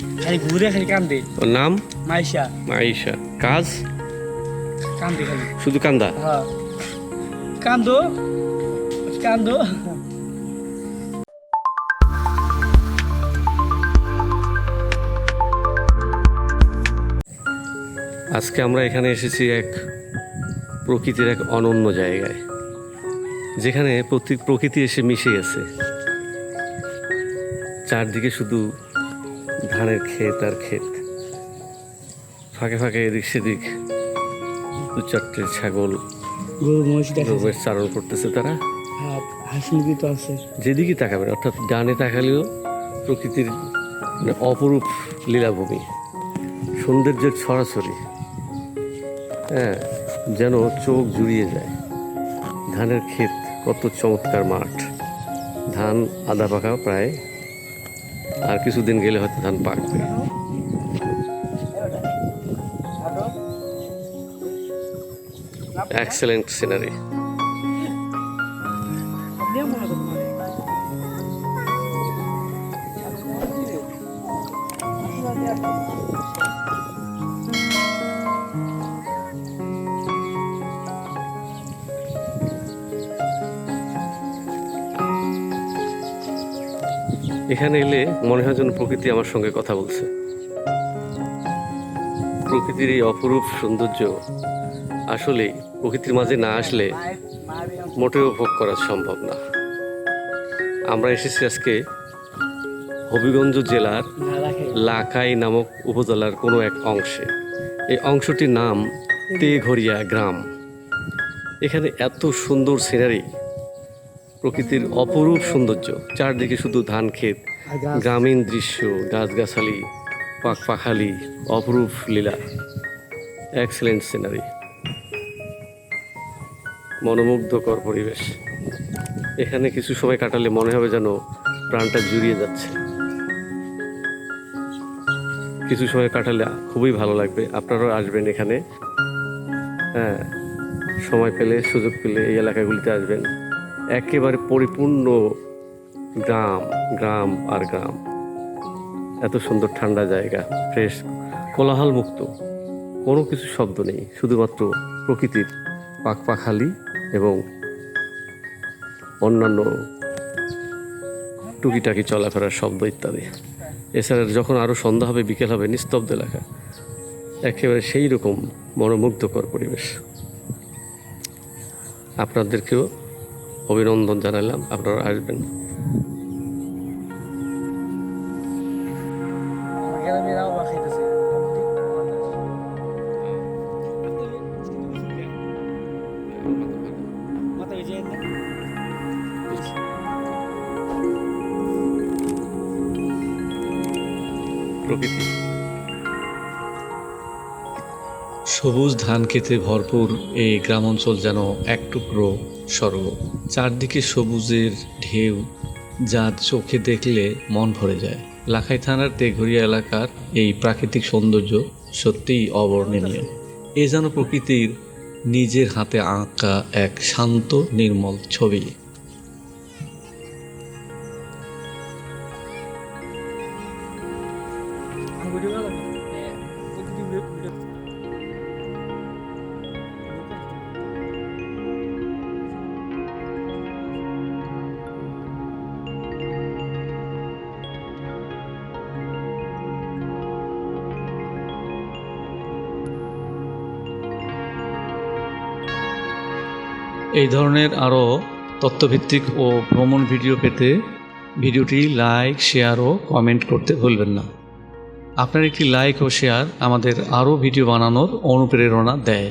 খালি ঘুরে খালি কান্দে। ওর নাম? মাইশা। আয়েশা কাজ? কান্দে খালি। শুধু কান্দা? হ্যাঁ। কান্দো। কান্দো। আজকে আমরা এখানে এসেছি এক প্রকৃতির এক অনন্য জায়গায় যেখানে প্রতি প্রকৃতি এসে মিশে গেছে। চারদিকে শুধু ধানের ক্ষেত আর ক্ষেত। ফাঁকে ফাঁকে এদিক সেদিক দু চারটে ছাগল গরু মহিষ চারণ করতেছে তারা। হাঁস তো আছে। যেদিকে তাকাবেন অর্থাৎ ডানে তাকালেও প্রকৃতির মানে অপরূপ লীলাভূমি। সৌন্দর্যের ছড়াছড়ি। হ্যাঁ যেন চোখ জুড়িয়ে যায়। ধানের ক্ষেত কত চমৎকার মাঠ। ধান আধা পাকা প্রায় আর কিছুদিন গেলে হয়তো ধান পাকবে। এক্সেলেন্ট সিনারি এখানে এলে মনে হয় যেন প্রকৃতি আমার সঙ্গে কথা বলছে। প্রকৃতির এই অপরূপ সৌন্দর্য আসলে প্রকৃতির মাঝে না আসলে মোটেও ভোগ করা সম্ভব না। আমরা এসেছি আজকে হবিগঞ্জ জেলার লাকাই নামক উপজেলার কোনো এক অংশে। এই অংশটির নাম তেঘরিয়া গ্রাম। এখানে এত সুন্দর সিনারি প্রকৃতির অপরূপ সৌন্দর্য। চারদিকে শুধু ধান ক্ষেত, গ্রামীণ দৃশ্য, গাছগাছালি পাখ পাখালি অপরূপ লীলা। এক্সেলেন্ট সিনারি মনোমুগ্ধকর পরিবেশ। এখানে কিছু সময় কাটালে মনে হবে যেন প্রাণটা জুড়িয়ে যাচ্ছে। কিছু সময় কাটালে খুবই ভালো লাগবে। আপনারাও আসবেন এখানে। হ্যাঁ সময় পেলে, সুযোগ পেলে এই এলাকাগুলিতে আসবেন। একেবারে পরিপূর্ণ গ্রাম গ্রাম আর গ্রাম। এত সুন্দর ঠান্ডা জায়গা, ফ্রেশ কোলাহল মুক্ত কোনো কিছু শব্দ নেই, শুধুমাত্র প্রকৃতির পাখপাখালি এবং অন্যান্য টুকিটাকি চলাফেরার শব্দ ইত্যাদি। এছাড়া যখন আরও সন্ধ্যা হবে, বিকেল হবে, নিস্তব্ধ এলাকা, একেবারে সেই রকম মনোমুগ্ধকর পরিবেশ। আপনাদেরকেও অভিনন্দন জানালাম আপনারা আসবেন। প্রকৃতি। সবুজ ধান খেতে ভরপুর এই গ্রামাঞ্চল যেন এক টুকরো স্বর্গ চারদিকে সবুজের ঢেউ, যা চোখে দেখলে মন ভরে যায়। লাখাই থানার তেঘরিয়া এলাকার এই প্রাকৃতিক সৌন্দর্য সত্যিই অবর্ণনীয়। এ যেন প্রকৃতির নিজের হাতে আঁকা এক শান্ত, নির্মল ছবি। ভিডিও এই ধরনের আরও তথ্যভিত্তিক ও ভ্রমণ ভিডিও পেতে ভিডিওটি লাইক, শেয়ার ও কমেন্ট করতে ভুলবেন না। আপনার একটি লাইক ও শেয়ার আমাদের আরও ভিডিও বানানোর অনুপ্রেরণা দেয়।